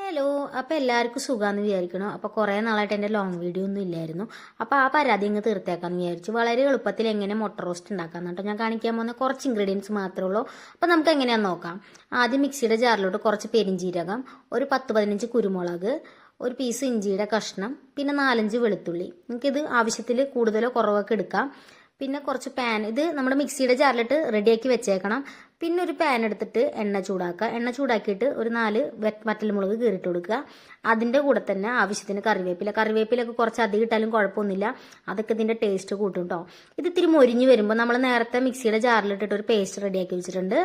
Hello അപ്പോൾ എല്ലാവർക്കും സുഖമാണെന്ന് വിചാരിക്കണം. അപ്പോൾ കുറേ നാളായിട്ട് എന്റെ ലോങ് വീഡിയോ ഒന്നും ഇല്ലായിരുന്നു. അപ്പോൾ ആ പരാതി അങ്ങ് തീർത്തേക്കാന്ന് വിചാരിച്ചു. വളരെ എളുപ്പത്തിൽ എങ്ങനെ മുട്ട റോസ്റ്റ് ഉണ്ടാക്കാം കേട്ടോ ഞാൻ കാണിക്കാൻ പോകുന്ന കുറച്ച് ഇൻഗ്രീഡിയൻസ് മാത്രമേ ഉള്ളൂ. അപ്പോൾ നമുക്ക് എങ്ങനെയാണെന്ന് നോക്കാം. ആദ്യം മിക്സിയുടെ ജാറിലോട്ട് കുറച്ച് പെരിഞ്ചീരകം ഒരു പത്ത് പതിനഞ്ച് കുരുമുളക് ഒരു പീസ് ഇഞ്ചിയുടെ കഷ്ണം പിന്നെ നാലഞ്ച് വെളുത്തുള്ളി. നമുക്കിത് ആവശ്യത്തിൽ കൂടുതലോ കുറവൊക്കെ എടുക്കാം. പിന്നെ കുറച്ച് പാൻ ഇത് നമ്മുടെ മിക്സിയുടെ ജാറിലിട്ട് റെഡിയാക്കി വെച്ചേക്കണം. പിന്നെ ഒരു പാൻ എടുത്തിട്ട് എണ്ണ ചൂടാക്കുക എണ്ണ ചൂടാക്കിയിട്ട് ഒരു നാല് വറ്റൽമുളക് കീറിട്ട് കൊടുക്കുക അതിന്റെ കൂടെ തന്നെ ആവശ്യത്തിന് കറിവേപ്പില. കറിവേപ്പിലൊക്കെ കുറച്ച് അധികം ഇട്ടാലും കുഴപ്പമൊന്നുമില്ല. അതൊക്കെ ഇതിന്റെ ടേസ്റ്റ് കൂട്ടും കേട്ടോ ഇത് ഇത്തിരി മൊരിഞ്ഞ് വരുമ്പോൾ നമ്മൾ നേരത്തെ മിക്സിയുടെ ജാറിലിട്ടിട്ട് ഒരു പേസ്റ്റ് റെഡിയാക്കി വെച്ചിട്ടുണ്ട്.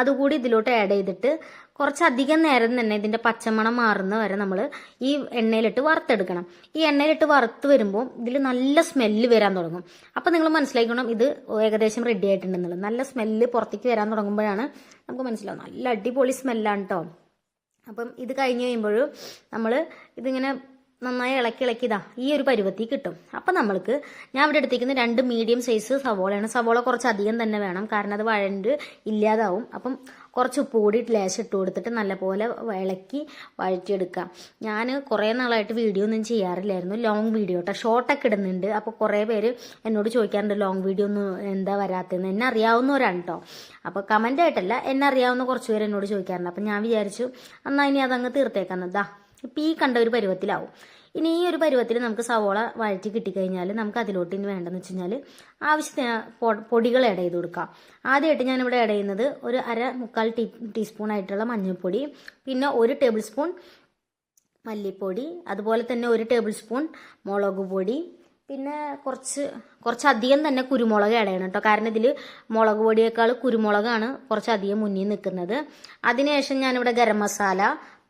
അതുകൂടി ഇതിലോട്ട് ആഡ് ചെയ്തിട്ട് കുറച്ചധികം നേരം തന്നെ ഇതിന്റെ പച്ചമണം മാറുന്ന വരെ നമ്മൾ ഈ എണ്ണയിലിട്ട് വറുത്തെടുക്കണം. ഈ എണ്ണയിലിട്ട് വറുത്ത് വരുമ്പോൾ ഇതിൽ നല്ല സ്മെല്ല് വരാൻ തുടങ്ങും. അപ്പം നിങ്ങൾ മനസ്സിലാക്കണം ഇത് ഏകദേശം റെഡി ആയിട്ടുണ്ടെന്നുള്ളത്. നല്ല സ്മെല്ല് പുറത്തേക്ക് വരാൻ തുടങ്ങുമ്പോഴാണ് നമുക്ക് മനസ്സിലാവും നല്ല അടിപൊളി സ്മെല്ലാണ് കേട്ടോ അപ്പം ഇത് കഴിഞ്ഞ് കഴിയുമ്പോഴും നമ്മൾ ഇതിങ്ങനെ നന്നായി ഇളക്കി ഇളക്കി ഇതാ ഈ ഒരു പരുവത്തി കിട്ടും. അപ്പം നമ്മൾക്ക് ഞാൻ ഇവിടെ എടുത്തിരിക്കുന്ന രണ്ട് മീഡിയം സൈസ് സവോളയാണ്. സവോള കുറച്ച് അധികം തന്നെ വേണം കാരണം അത് വഴണ്ട് ഇല്ലാതാവും. അപ്പം കുറച്ച് ഉപ്പ് കൂടി ലേശം ഇട്ട് കൊടുത്തിട്ട് നല്ലപോലെ ഇളക്കി വഴറ്റിയെടുക്കാം. ഞാൻ കുറേ നാളായിട്ട് വീഡിയോ ഒന്നും ചെയ്യാറില്ലായിരുന്നു. ലോങ് വീഡിയോ കേട്ടോ ഷോർട്ടൊക്കെ ഇടുന്നുണ്ട്. അപ്പോൾ കുറേ പേര് എന്നോട് ചോദിക്കാറുണ്ട് ലോങ് വീഡിയോ ഒന്നും എന്താ വരാത്തതെന്ന്. എന്നെ അറിയാവുന്നവരാണ് കേട്ടോ അപ്പോൾ കമന്റ് ആയിട്ടല്ല എന്നെ അറിയാവുന്ന കുറച്ച് പേര് എന്നോട് ചോദിക്കാറുണ്ട്. അപ്പം ഞാൻ വിചാരിച്ചു എന്നാൽ ഇനി അതങ്ങ് തീർത്തേക്കാന്നതാ ഇപ്പം ഈ കണ്ട ഒരു പരുവത്തിലാവും. ഇനി ഈ ഒരു പരുവത്തിൽ നമുക്ക് സവോള വഴറ്റി കിട്ടിക്കഴിഞ്ഞാൽ നമുക്ക് അതിലോട്ട് ഇനി വേണ്ടെന്ന് വെച്ച് കഴിഞ്ഞാൽ ആവശ്യത്തിന് പൊടികൾ ആഡ് ചെയ്ത് കൊടുക്കാം. ആദ്യമായിട്ട് ഞാനിവിടെ ആഡ് ചെയ്യുന്നത് ഒരു അര മുക്കാൽ ടീ ടീസ്പൂൺ ആയിട്ടുള്ള മഞ്ഞൾപ്പൊടി പിന്നെ ഒരു ടേബിൾ സ്പൂൺ മല്ലിപ്പൊടി അതുപോലെ തന്നെ ഒരു ടേബിൾ സ്പൂൺ മുളക് പൊടി പിന്നെ കുറച്ച് കുറച്ചധികം തന്നെ കുരുമുളക് ആഡ് ചെയ്യണം കേട്ടോ. കാരണം ഇതിൽ മുളക് പൊടിയേക്കാൾ കുരുമുളകാണ് കുറച്ചധികം മുന്നിൽ നിൽക്കുന്നത്. അതിനുശേഷം ഞാനിവിടെ ഗരം മസാല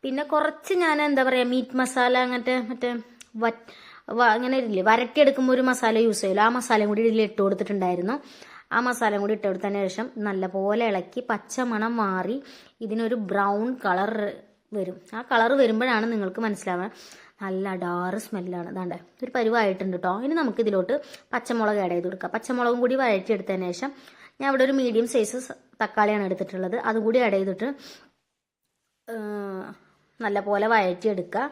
പിന്നെ കുറച്ച് ഞാൻ എന്താ പറയുക മീറ്റ് മസാല അങ്ങനത്തെ മറ്റേ അങ്ങനെ ഇല്ലേ വരട്ടിയെടുക്കുമ്പോൾ ഒരു മസാല യൂസ് ചെയ്യുമല്ലോ ആ മസാലയും കൂടി ഇതിൽ ഇട്ട് കൊടുത്തിട്ടുണ്ടായിരുന്നു. ആ മസാലയും കൂടി ഇട്ട് കൊടുത്തതിന് ശേഷം നല്ലപോലെ ഇളക്കി പച്ചമണം മാറി ഇതിനൊരു ബ്രൗൺ കളർ വരും. ആ കളർ വരുമ്പോഴാണ് നിങ്ങൾക്ക് മനസ്സിലാവുക നല്ല ഡാറ് സ്മെല്ലാണ് അതാണ്ട് ഒരു പരിവായിട്ടുണ്ട് കേട്ടോ ഇനി നമുക്ക് ഇതിലോട്ട് പച്ചമുളക് ആഡ് ചെയ്ത് കൊടുക്കാം. പച്ചമുളകും കൂടി വഴറ്റിയെടുത്തതിന് ശേഷം ഞാൻ ഇവിടെ ഒരു മീഡിയം സൈസ് തക്കാളിയാണ് എടുത്തിട്ടുള്ളത്. അതുകൂടി ആഡ് ചെയ്തിട്ട് നല്ല പോലെ വഴറ്റിയെടുക്കുക.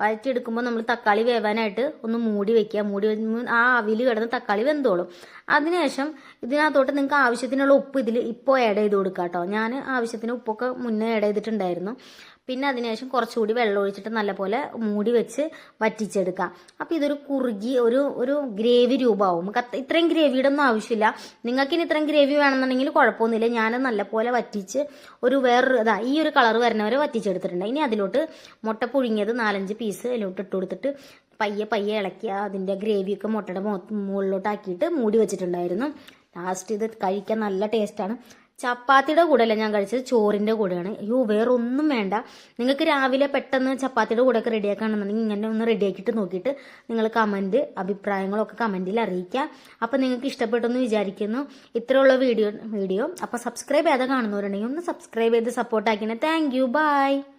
വഴറ്റിയെടുക്കുമ്പോൾ നമ്മൾ തക്കാളി വേവാനായിട്ട് ഒന്ന് മൂടി വെക്കുക. മൂടി ആ അവിൽ കിടന്ന് തക്കാളി വെന്തോളും. അതിനുശേഷം ഇതിനകത്തോട്ട് നിങ്ങൾക്ക് ആവശ്യത്തിനുള്ള ഉപ്പ് ഇതിൽ ഇപ്പോൾ ആഡ് ചെയ്ത് കൊടുക്കുക കേട്ടോ ഞാൻ ആവശ്യത്തിന് ഉപ്പൊക്കെ മുന്നേ ആഡ് ചെയ്തിട്ടുണ്ടായിരുന്നു. പിന്നെ അതിനുശേഷം കുറച്ചുകൂടി വെള്ളം ഒഴിച്ചിട്ട് നല്ലപോലെ മൂടി വെച്ച് വറ്റിച്ചെടുക്കാം. അപ്പോൾ ഇതൊരു കുറുകി ഒരു ഒരു ഗ്രേവി രൂപമാവും. ഇത്രയും ഗ്രേവിയുടെ ഒന്നും ആവശ്യമില്ല. നിങ്ങൾക്ക് ഇനി ഇത്രയും ഗ്രേവി വേണമെന്നുണ്ടെങ്കിൽ കുഴപ്പമൊന്നുമില്ല. ഞാൻ നല്ലപോലെ വറ്റിച്ച് ഒരു വേറൊരു ഇതാ ഈ ഒരു കളർ വരുന്നവരെ വറ്റിച്ചെടുത്തിട്ടുണ്ട്. ഇനി അതിലോട്ട് മുട്ട പുഴുങ്ങിയത് നാലഞ്ച് പീസ് അതിലോട്ട് ഇട്ട് കൊടുത്തിട്ട് പയ്യെ പയ്യെ ഇളക്കി അതിന്റെ ഗ്രേവിയൊക്കെ മുട്ടയുടെ മുകളിലോട്ടാക്കിയിട്ട് മുകളിലോട്ട് മൂടി വെച്ചിട്ടുണ്ടായിരുന്നു. ലാസ്റ്റ് ഇത് കഴിക്കാൻ നല്ല ടേസ്റ്റാണ് ചപ്പാത്തിയുടെ കൂടെയല്ല ഞാൻ കഴിച്ചത്? ചോറിന്റെ കൂടെയാണ്. അയ്യോ വേറെ ഒന്നും വേണ്ട. നിങ്ങൾക്ക് രാവിലെ പെട്ടെന്ന് ചപ്പാത്തിയുടെ കൂടെയൊക്കെ റെഡിയാക്കുകയാണെന്നുണ്ടെങ്കിൽ ഇങ്ങനെ ഒന്ന് റെഡിയാക്കിയിട്ട് നോക്കിയിട്ട് നിങ്ങൾ കമന്റ് അഭിപ്രായങ്ങളൊക്കെ കമന്റിൽ അറിയിക്കുക. അപ്പോൾ നിങ്ങൾക്ക് ഇഷ്ടപ്പെട്ടെന്ന് വിചാരിക്കുന്നു. ഇത്രയുള്ള വീഡിയോ വീഡിയോ. അപ്പോൾ സബ്സ്ക്രൈബ് ചെയ്താൽ കാണുന്നവരുണ്ടെങ്കിൽ ഒന്ന് സബ്സ്ക്രൈബ് ചെയ്ത് സപ്പോർട്ട് ആക്കിനെ താങ്ക് യു ബൈ